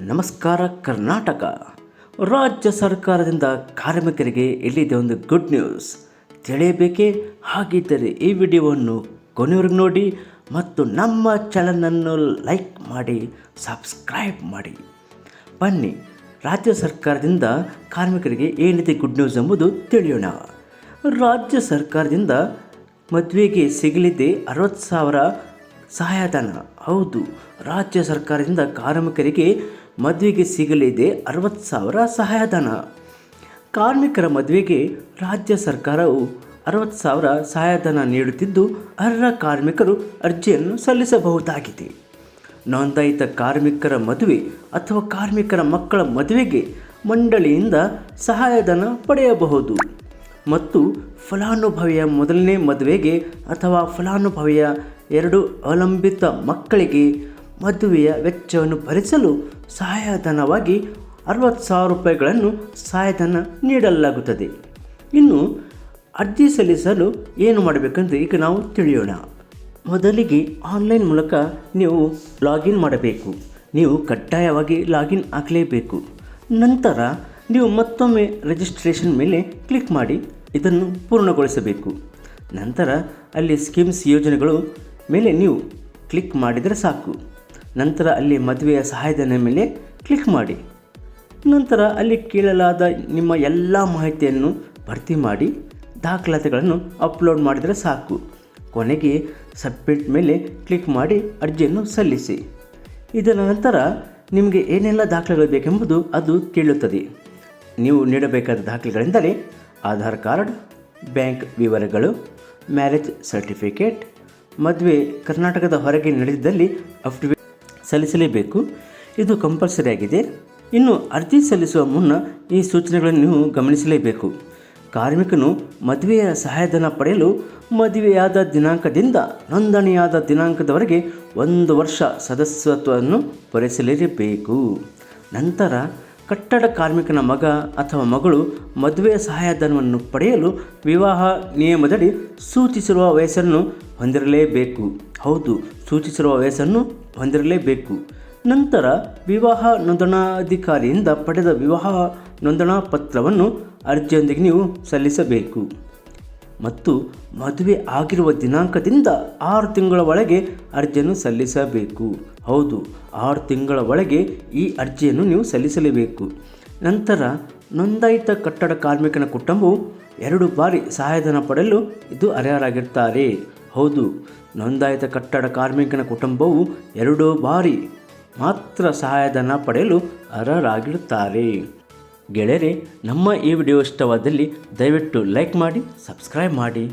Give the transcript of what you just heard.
ನಮಸ್ಕಾರ ಕರ್ನಾಟಕ. ರಾಜ್ಯ ಸರ್ಕಾರದಿಂದ ಕಾರ್ಮಿಕರಿಗೆ ಇಲ್ಲಿದೆ ಒಂದು ಗುಡ್ ನ್ಯೂಸ್ ತಿಳಿಯಬೇಕೆ? ಹಾಗಿದ್ದರೆ ಈ ವಿಡಿಯೋವನ್ನು ಕೊನೆಯವ್ರಿಗೆ ನೋಡಿ ಮತ್ತು ನಮ್ಮ ಚಾನಲನ್ನು ಲೈಕ್ ಮಾಡಿ ಸಬ್ಸ್ಕ್ರೈಬ್ ಮಾಡಿ. ಬನ್ನಿ, ರಾಜ್ಯ ಸರ್ಕಾರದಿಂದ ಕಾರ್ಮಿಕರಿಗೆ ಏನಿದೆ ಗುಡ್ ನ್ಯೂಸ್ ಎಂಬುದು ತಿಳಿಯೋಣ. ರಾಜ್ಯ ಸರ್ಕಾರದಿಂದ ಮದುವೆಗೆ ಸಿಗಲಿದೆ ಅರವತ್ತು ಸಾವಿರ ಸಹಾಯಧನ. ಹೌದು, ರಾಜ್ಯ ಸರ್ಕಾರದಿಂದ ಕಾರ್ಮಿಕರಿಗೆ ಮದುವೆಗೆ ಸಿಗಲಿದೆ ಅರವತ್ತು ಸಾವಿರ ಸಹಾಯಧನ. ಕಾರ್ಮಿಕರ ಮದುವೆಗೆ ರಾಜ್ಯ ಸರ್ಕಾರವು ಅರವತ್ತು ಸಾವಿರ ಸಹಾಯಧನ ನೀಡುತ್ತಿದ್ದು, ಅರ್ಹ ಕಾರ್ಮಿಕರು ಅರ್ಜಿಯನ್ನು ಸಲ್ಲಿಸಬಹುದಾಗಿದೆ. ನೋಂದಾಯಿತ ಕಾರ್ಮಿಕರ ಮದುವೆ ಅಥವಾ ಕಾರ್ಮಿಕರ ಮಕ್ಕಳ ಮದುವೆಗೆ ಮಂಡಳಿಯಿಂದ ಸಹಾಯಧನ ಪಡೆಯಬಹುದು. ಮತ್ತು ಫಲಾನುಭವಿಯ ಮೊದಲನೇ ಮದುವೆಗೆ ಅಥವಾ ಫಲಾನುಭವಿಯ ಎರಡು ಅವಲಂಬಿತ ಮಕ್ಕಳಿಗೆ ಮದುವೆಯ ವೆಚ್ಚವನ್ನು ಭರಿಸಲು ಸಹಾಯಧನವಾಗಿ ಅರವತ್ತು ಸಾವಿರ ರೂಪಾಯಿಗಳನ್ನು ಸಹಾಯಧನ ನೀಡಲಾಗುತ್ತದೆ. ಇನ್ನು ಅರ್ಜಿ ಸಲ್ಲಿಸಲು ಏನು ಮಾಡಬೇಕೆಂದು ಈಗ ನಾವು ತಿಳಿಯೋಣ. ಮೊದಲಿಗೆ ಆನ್ಲೈನ್ ಮೂಲಕ ನೀವು ಲಾಗಿನ್ ಮಾಡಬೇಕು. ನೀವು ಕಡ್ಡಾಯವಾಗಿ ಲಾಗಿನ್ ಆಗಲೇಬೇಕು. ನಂತರ ನೀವು ಮತ್ತೊಮ್ಮೆ ರಿಜಿಸ್ಟ್ರೇಷನ್ ಮೇಲೆ ಕ್ಲಿಕ್ ಮಾಡಿ ಇದನ್ನು ಪೂರ್ಣಗೊಳಿಸಬೇಕು. ನಂತರ ಅಲ್ಲಿ ಸ್ಕೀಮ್ಸ್ ಯೋಜನೆಗಳು ಮೇಲೆ ನೀವು ಕ್ಲಿಕ್ ಮಾಡಿದರೆ ಸಾಕು. ನಂತರ ಅಲ್ಲಿ ಮದುವೆಯ ಸಹಾಯಧನ ಮೇಲೆ ಕ್ಲಿಕ್ ಮಾಡಿ. ನಂತರ ಅಲ್ಲಿ ಕೇಳಲಾದ ನಿಮ್ಮ ಎಲ್ಲ ಮಾಹಿತಿಯನ್ನು ಭರ್ತಿ ಮಾಡಿ ದಾಖಲಾತಿಗಳನ್ನು ಅಪ್ಲೋಡ್ ಮಾಡಿದರೆ ಸಾಕು. ಕೊನೆಗೆ ಸಬ್ಮಿಟ್ ಮೇಲೆ ಕ್ಲಿಕ್ ಮಾಡಿ ಅರ್ಜಿಯನ್ನು ಸಲ್ಲಿಸಿ. ಇದರ ನಂತರ ನಿಮಗೆ ಏನೆಲ್ಲ ದಾಖಲೆಗಳು ಬೇಕೆಂಬುದು ಅದು ಕೇಳುತ್ತದೆ. ನೀವು ನೀಡಬೇಕಾದ ದಾಖಲೆಗಳೆಂದರೆ ಆಧಾರ್ ಕಾರ್ಡ್, ಬ್ಯಾಂಕ್ ವಿವರಗಳು ಮ್ಯಾರೇಜ್ ಸರ್ಟಿಫಿಕೇಟ್ ಮದುವೆ ಕರ್ನಾಟಕದ ಹೊರಗೆ ನಡೆದಿದ್ದಲ್ಲಿ ಅಫಿಡವಿಟ್ ಸಲ್ಲಿಸಲೇಬೇಕು. ಇದು ಕಂಪಲ್ಸರಿ ಆಗಿದೆ. ಇನ್ನು ಅರ್ಜಿ ಸಲ್ಲಿಸುವ ಮುನ್ನ ಈ ಸೂಚನೆಗಳನ್ನು ನೀವು ಗಮನಿಸಲೇಬೇಕು. ಕಾರ್ಮಿಕನು ಮದುವೆಯ ಸಹಾಯಧನ ಪಡೆಯಲು ಮದುವೆಯಾದ ದಿನಾಂಕದಿಂದ ನೋಂದಣಿಯಾದ ದಿನಾಂಕದವರೆಗೆ ಒಂದು ವರ್ಷ ಸದಸ್ಯತ್ವವನ್ನು ಪೂರೈಸಲೇಬೇಕು. ನಂತರ ಕಟ್ಟಡ ಕಾರ್ಮಿಕನ ಮಗ ಅಥವಾ ಮಗಳು ಮದುವೆ ಸಹಾಯಧನವನ್ನು ಪಡೆಯಲು ವಿವಾಹ ನಿಯಮದಡಿ ಸೂಚಿಸಿರುವ ವಯಸ್ಸನ್ನು ಹೊಂದಿರಲೇಬೇಕು. ಹೌದು, ಸೂಚಿಸಿರುವ ವಯಸ್ಸನ್ನು ಹೊಂದಿರಲೇಬೇಕು. ನಂತರ ವಿವಾಹ ನೋಂದಣಾಧಿಕಾರಿಯಿಂದ ಪಡೆದ ವಿವಾಹ ನೋಂದಣಾ ಪತ್ರವನ್ನು ಅರ್ಜಿಯೊಂದಿಗೆ ನೀವು ಸಲ್ಲಿಸಬೇಕು. ಮತ್ತು ಮದುವೆ ಆಗಿರುವ ದಿನಾಂಕದಿಂದ ಆರು ತಿಂಗಳ ಒಳಗೆ ಅರ್ಜಿಯನ್ನು ಸಲ್ಲಿಸಬೇಕು. ಹೌದು, ಆರು ತಿಂಗಳ ಒಳಗೆ ಈ ಅರ್ಜಿಯನ್ನು ನೀವು ಸಲ್ಲಿಸಲೇಬೇಕು. ನಂತರ ನೋಂದಾಯಿತ ಕಟ್ಟಡ ಕಾರ್ಮಿಕನ ಕುಟುಂಬವು ಎರಡು ಬಾರಿ ಸಹಾಯಧನ ಪಡೆಯಲು ಇದು ಅರ್ಹರಾಗಿರ್ತಾರೆ ಹೌದು, ನೋಂದಾಯಿತ ಕಟ್ಟಡ ಕಾರ್ಮಿಕನ ಕುಟುಂಬವು ಎರಡು ಬಾರಿ ಮಾತ್ರ ಸಹಾಯಧನ ಪಡೆಯಲು ಅರ್ಹರಾಗಿರುತ್ತಾರೆ. ಗೆಳೆಯರೆ ನಮ್ಮ ಈ ವಿಡಿಯೋ ಇಷ್ಟವಾದಲ್ಲಿ ದಯವಿಟ್ಟು ಲೈಕ್ ಮಾಡಿ ಸಬ್ಸ್ಕ್ರೈಬ್ ಮಾಡಿ.